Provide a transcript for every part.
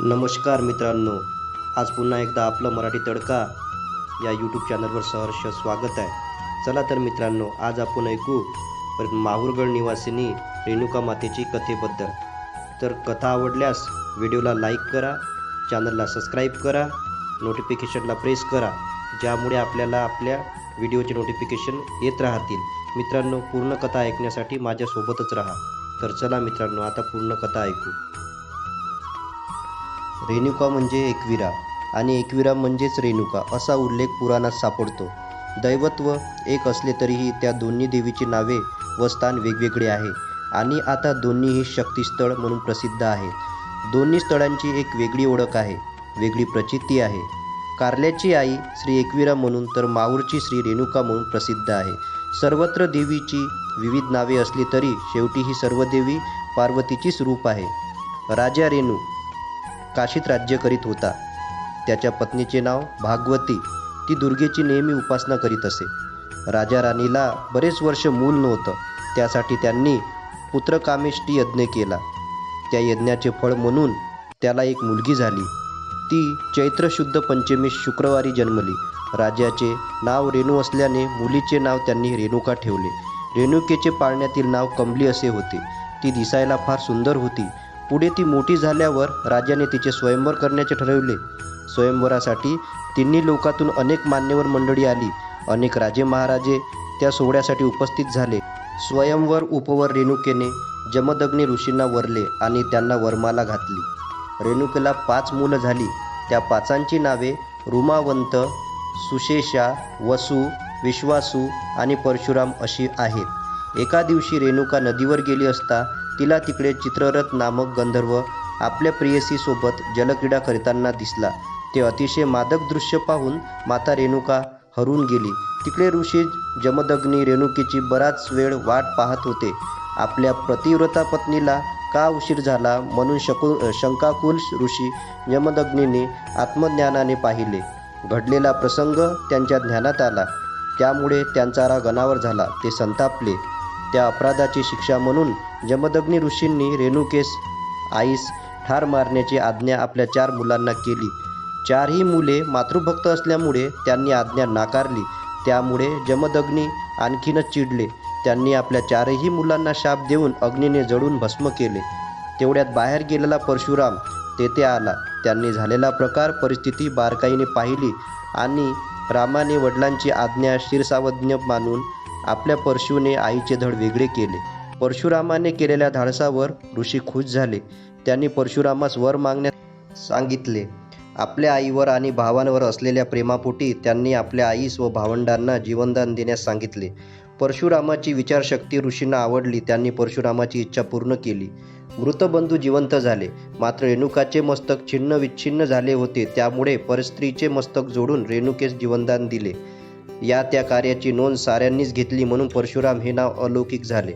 नमस्कार मित्रांनो आज पुन्हा एकदा आपलं मराठी तडका या यूट्यूब चॅनलवर सहर्ष स्वागत आहे. चला तर मित्रांनो आज आपण ऐकू माहूरगड निवासिनी रेणुका मातेची कथेबद्दल. तर कथा आवडल्यास व्हिडिओला लाईक करा चॅनलला सबस्क्राईब करा नोटिफिकेशनला प्रेस करा ज्यामुळे आपल्याला आपल्या व्हिडिओचे नोटिफिकेशन येत राहतील. मित्रांनो पूर्ण कथा ऐकण्यासाठी माझ्यासोबतच राहा. तर चला मित्रांनो आता पूर्ण कथा ऐकू. रेणुका म्हणजे एकविरा आणि एकविरा म्हणजेच रेणुका असा उल्लेख पुराणात सापडतो. दैवत्व एक असले तरीही त्या दोन्ही देवीची नावे व स्थान वेगवेगळे आहे आणि आता दोन्हीही शक्तिस्थळ म्हणून प्रसिद्ध आहे. दोन्ही स्थळांची एक वेगळी ओळख आहे वेगळी प्रचिती आहे. कारल्याची आई श्री एकविरा म्हणून तर माऊरची श्री रेणुका म्हणून प्रसिद्ध आहे. सर्वत्र देवीची विविध नावे असली तरी शेवटी ही सर्व देवी पार्वतीचीच रूप आहे. राजा रेणू काशीत राज्य करीत होता. त्याच्या पत्नीचे नाव भागवती. ती दुर्गेची नेहमी उपासना करीत असे. राजा राणीला बरेच वर्ष मूल नव्हतं. त्यासाठी त्यांनी पुत्रकामेष्टी यज्ञ केला. त्या यज्ञाचे फळ म्हणून त्याला एक मुलगी झाली. ती चैत्र शुद्ध पंचमी शुक्रवारी जन्मली. राजाचे नाव रेणू असल्याने मुलीचे नाव त्यांनी रेणुका ठेवले. रेणुकेचे पाळण्यातील नाव कमली असे होते. ती दिसायला फार सुंदर होती. पुढे ती मोठी झाल्यावर राजाने तिचे स्वयंवर करण्याचे ठरवले. स्वयंवरासाठी तिन्ही लोकातून अनेक मान्यवर मंडळी आली. अनेक राजे महाराजे त्या सोहळ्यासाठी उपस्थित झाले. स्वयंवर उपवर रेणुकेने जमदग्नी ऋषींना वरले आणि त्यांना वरमाला घातली. रेणुकेला पाच मुलं झाली. त्या पाचांची नावे रुमावंत सुशेषा वसु विश्वासू आणि परशुराम अशी आहेत. एका दिवशी रेणुका नदीवर गेली असता तिला तिकडे चित्ररथ नामक गंधर्व आपल्या प्रेयसीसोबत जलक्रीडा करताना दिसला. ते अतिशय मादक दृश्य पाहून माता रेणुका हरून गेली. तिकडे ऋषी जमदग्नी रेणुकीची बराच वेळ वाट पाहत होते. आपल्या प्रतिव्रता पत्नीला का उशीर झाला म्हणून शकु शंकाकुल ऋषी यमदग्नीने आत्मज्ञानाने पाहिले. घडलेला प्रसंग त्यांच्या ज्ञानात आला. त्यामुळे त्यांचा राग अनावर झाला. ते संतापले. त्या अपराधाची शिक्षा म्हणून जमदग्नी ऋषींनी रेणुकेस आईस ठार मारण्याची आज्ञा आपल्या चार मुलांना केली. चारही मुले मातृभक्त असल्यामुळे त्यांनी आज्ञा नाकारली. त्यामुळे जमदग्नी आणखीनच चिडले. त्यांनी आपल्या चारही मुलांना शाप देऊन अग्नीने जळून भस्म केले. तेवढ्यात बाहेर गेलेला परशुराम तेथे आला. त्यांनी झालेला प्रकार परिस्थिती बारकाईने पाहिली आणि रामाने वडिलांची आज्ञा शिरसावज्ञ मानून आपल्या परशुने आईचे धड वेगळे केले. परशुरामाने केलेल्या धाडसावर ऋषी खुश झाले. त्यांनी परशुरामास वर मागण्यास सांगितले. आपल्या आईवर आणि भावांवर असलेल्या प्रेमापोटी त्यांनी आपल्या आईस व भावंडांना जीवनदान देण्यास सांगितले. परशुरामाची विचारशक्ती ऋषींना आवडली. त्यांनी परशुरामाची इच्छा पूर्ण केली. मृतबंधू जिवंत झाले. मात्र रेणुकाचे मस्तक छिन्न विच्छिन्न झाले होते. त्यामुळे परस्त्रीचे मस्तक जोडून रेणुकेस जीवनदान दिले. या त्या कार्याची नोंद साऱ्यांनीच घेतली म्हणून परशुराम हे नाव अलौकिक झाले.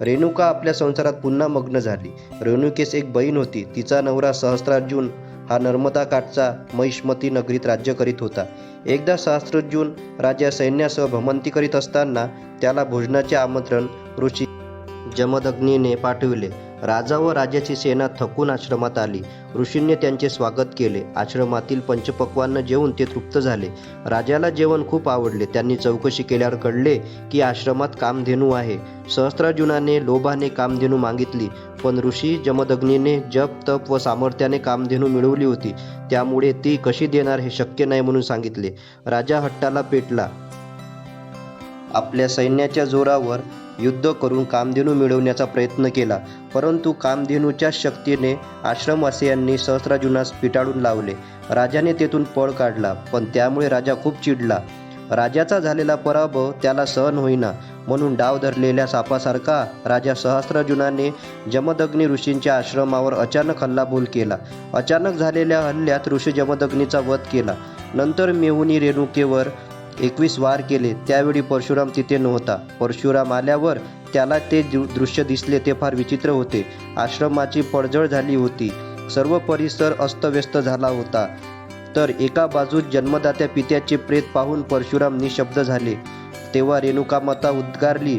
रेणुका आपल्या संसारात पुन्हा मग्न झाली. रेणुकेस एक बहीण होती. तिचा नवरा सहस्त्रार्जुन हा नर्मदा काठचा महिष्मती नगरीत राज्य करीत होता. एकदा सहस्त्रार्जुन राजा सैन्यासह भ्रमंती करीत असताना त्याला भोजनाचे आमंत्रण ऋषी जमदग्नीने पाठविले. राजा व राजाची सेना थकून आश्रमात आली. ऋषींनी त्यांचे स्वागत केले. आश्रमातील पंचपक्वांना जेवून ते तृप्त झाले. राजाला जेवण खूप आवडले. त्यांनी चौकशी केल्यावर कळले की आश्रमात कामधेनू आहे. सहस्त्रार्जुनाने लोभाने कामधेनू मागितली. पण ऋषी जमदग्नीने जप तप व सामर्थ्याने कामधेनू मिळवली होती. त्यामुळे ती कशी देणार हे शक्य नाही म्हणून सांगितले. राजा हट्टाला पेटला. आपल्या सैन्याच्या जोरावर युद्ध करून कामधेनू मिळवण्याचा प्रयत्न केला. परंतु कामधेनूच्या शक्तीने आश्रमवासियांनी सहस्रार्जुनास पिटाळून लावले. राजाने तेथून पळ काढला पण त्यामुळे राजा खूप चिडला. राजाचा झालेला पराभव त्याला सहन होईना. म्हणून डाव धरलेल्या सापासारखा राजा सहस्रजुनाने जमदग्नी ऋषींच्या आश्रमावर अचानक हल्लाबोल केला. अचानक झालेल्या हल्ल्यात ऋषी जमदग्नीचा वध केला. नंतर मेहुनी रेणुकेवर एकवीस वार केले त्यावेळी परशुराम तिथे नव्हता. परशुराम आल्यावर त्याला ते दृ- दृश्य दिसले ते फार विचित्र होते. आश्रमाची पडझड झाली होती. सर्व परिसर अस्तव्यस्त झाला होता. तर एका बाजूस जन्मदात्या पित्याचे प्रेत पाहून परशुराम निशब्द झाले तेव्हा रेणुकामाता उद्गारली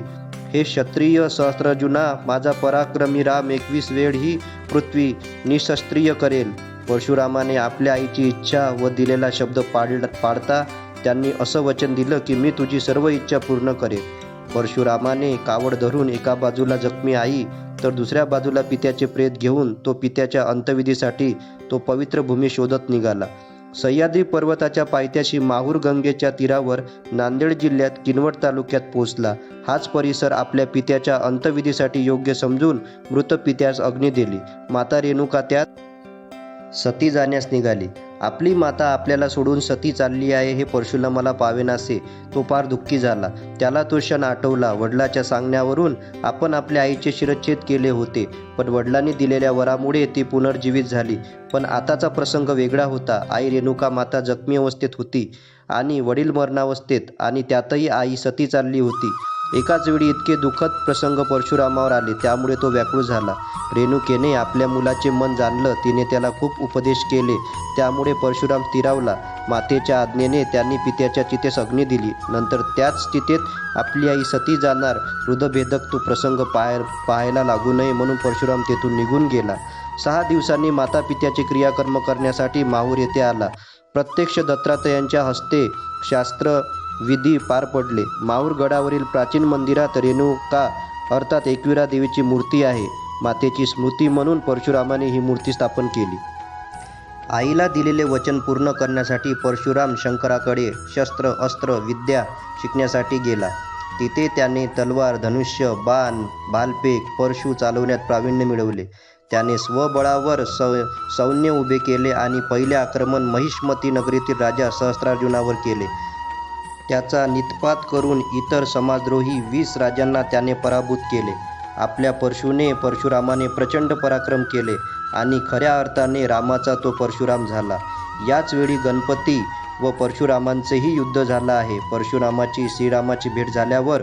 हे क्षत्रिय सहस्रजुना माझा पराक्रमी राम एकवीस वेळ ही पृथ्वी निशस्त्रीय करेल. परशुरामाने आपल्या आईची इच्छा व दिलेला शब्द पाड पाडता त्यांनी असं वचन दिलं की मी तुझी सर्व इच्छा पूर्ण करेन. परशुरामाने कावड धरून एका बाजूला जखमी आई तर दुसऱ्या बाजूला पित्याचे प्रेत घेऊन तो पित्याच्या अंत्यविधीसाठी तो पवित्र भूमी शोधत निघाला. सह्याद्री पर्वताच्या पायथ्याशी माहूर गंगेच्या तीरावर नांदेड जिल्ह्यात किनवट तालुक्यात पोहोचला. हाच परिसर आपल्या पित्याच्या अंत्यविधीसाठी योग्य समजून मृत पित्यास अग्नी दिली. माता रेणुका त्यात सती जाण्यास निघाली. आपली माता आपल्याला सोडून सती चालली आहे हे परशुरामाला पावेनासे. तो फार दुःखी झाला. त्याला तो क्षण आठवला. वडिलाच्या सांगण्यावरून आपण आपल्या आईचे शिरच्छेद केले होते. पण वडिलांनी दिलेल्या वरामुळे ती पुनर्जीवित झाली. पण आताचा प्रसंग वेगळा होता. आई रेणुका माता जखमी अवस्थेत होती आणि वडील मरणावस्थेत आणि त्यातही आई सती चालली होती. एकाच वेळी इतके दुःखद प्रसंग परशुरामावर आले त्यामुळे तो व्याकुळ झाला. रेणुकेने आपल्या मुलाचे मन जाणलं तिने त्याला खूप उपदेश केले. त्यामुळे परशुराम स्थिरावला. मातेच्या आज्ञेने त्यांनी पित्याच्या चितेस अग्नी दिली. नंतर त्याच चितेत आपली आई सती जाणार. हृदभेदक तो प्रसंग पाय पाहायला लागू नये म्हणून परशुराम तेथून निघून गेला. सहा दिवसांनी माता पित्याचे क्रियाकर्म करण्यासाठी माहूर येथे आला. प्रत्यक्ष दत्तात्रयांच्या हस्ते शास्त्र विधी पार पडले. माहूर गडावरील प्राचीन मंदिरात रेणुका अर्थात एकविरा देवीची मूर्ती आहे. मातेची स्मृती म्हणून परशुरामाने ही मूर्ती स्थापन केली. आईला दिलेले वचन पूर्ण करण्यासाठी परशुराम शंकराकडे शस्त्र अस्त्र विद्या शिकण्यासाठी गेला. तिथे त्याने तलवार धनुष्य बाण भालपेक परशु चालवण्यात प्रावीण्य मिळवले. त्याने स्वबळावर सौ सैन्य उभे केले आणि पहिले आक्रमण महिष्मती नगरीतील राजा सहस्त्रार्जुनावर केले. त्याचा नितपात करून इतर समाजद्रोही वीस राजांना त्याने पराभूत केले. आपल्या परशुने परशुरामाने प्रचंड पराक्रम केले आणि खऱ्या अर्थाने रामाचा तो परशुराम झाला. याच वेळी गणपती व परशुरामांचेही युद्ध झालं आहे. परशुरामाची श्रीरामाची भेट झाल्यावर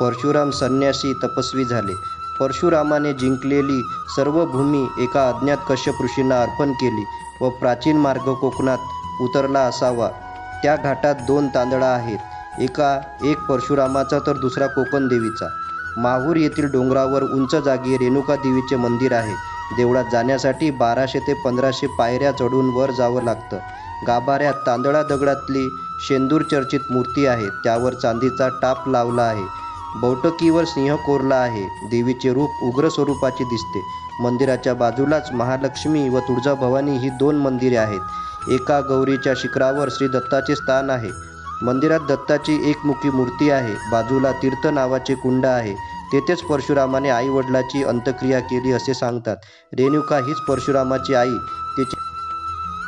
परशुराम संन्यासी तपस्वी झाले. परशुरामाने जिंकलेली सर्व भूमी एका अज्ञात कश्यप ऋषींना अर्पण केली व प्राचीन मार्ग कोकणात उतरला असावा. त्या घाटात दोन तांदळा आहेत. एका एक परशुरामाचा तर दुसरा कोकण देवीचा. माहूर येथील डोंगरावर उंच जागी रेणुका देवीचे मंदिर आहे. देवळात जाण्यासाठी बाराशे ते पंधराशे पायऱ्या चढून वर जावं लागतं. गाभाऱ्यात तांदळा दगडातली शेंदूर चर्चित मूर्ती आहे. त्यावर चांदीचा टाप लावला आहे. बौटकीवर सिंह कोरला आहे. देवीचे रूप उग्र स्वरूपाचे दिसते. मंदिराच्या बाजूलाच महालक्ष्मी व तुळजाभवानी ही दोन मंदिरे आहेत. एका गौरीच्या शिखरावर श्री दत्ताचे स्थान आहे. मंदिरात दत्ताची एकमुखी मूर्ती आहे. बाजूला तीर्थ नावाचे कुंड आहे. तेथेच परशुरामाने आई वडिलाची अंत्यक्रिया केली असे सांगतात. रेणुका हीच परशुरामाची आई. तिचे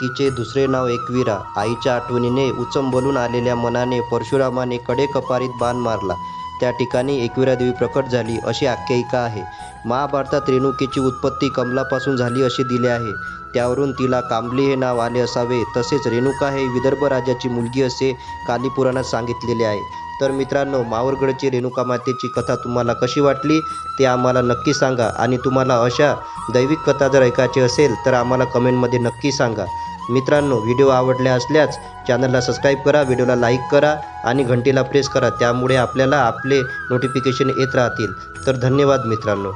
तिचे दुसरे नाव एकवीरा. आईच्या आठवणीने उचंबलून आलेल्या मनाने परशुरामाने कडे कपारीत बाण मारला. त्या ठिकाणी एकविरा देवी प्रकट झाली अशी आख्यायिका आहे. महाभारतात रेणुकेची उत्पत्ती कमलापासून झाली असे दिले आहे. त्यावरून तिला कांबली हे नाव आले असावे. तसेच रेणुका हे विदर्भ राजाची मुलगी असे कालीपुराणात सांगितलेले आहे. तर मित्रांनो मावरगडची रेणुका मातेची कथा तुम्हाला कशी वाटली ते आम्हाला नक्की सांगा. आणि तुम्हाला अशा दैविक कथा जर ऐकायची असेल तर आम्हाला कमेंटमध्ये नक्की सांगा. मित्रांनो व्हिडिओ आवडले असल्यास चॅनलला सबस्क्राईब करा व्हिडिओला लाईक करा आणि घंटीला प्रेस करा. त्यामुळे आपल्याला आपले नोटिफिकेशन येत राहतील. तर धन्यवाद मित्रांनो.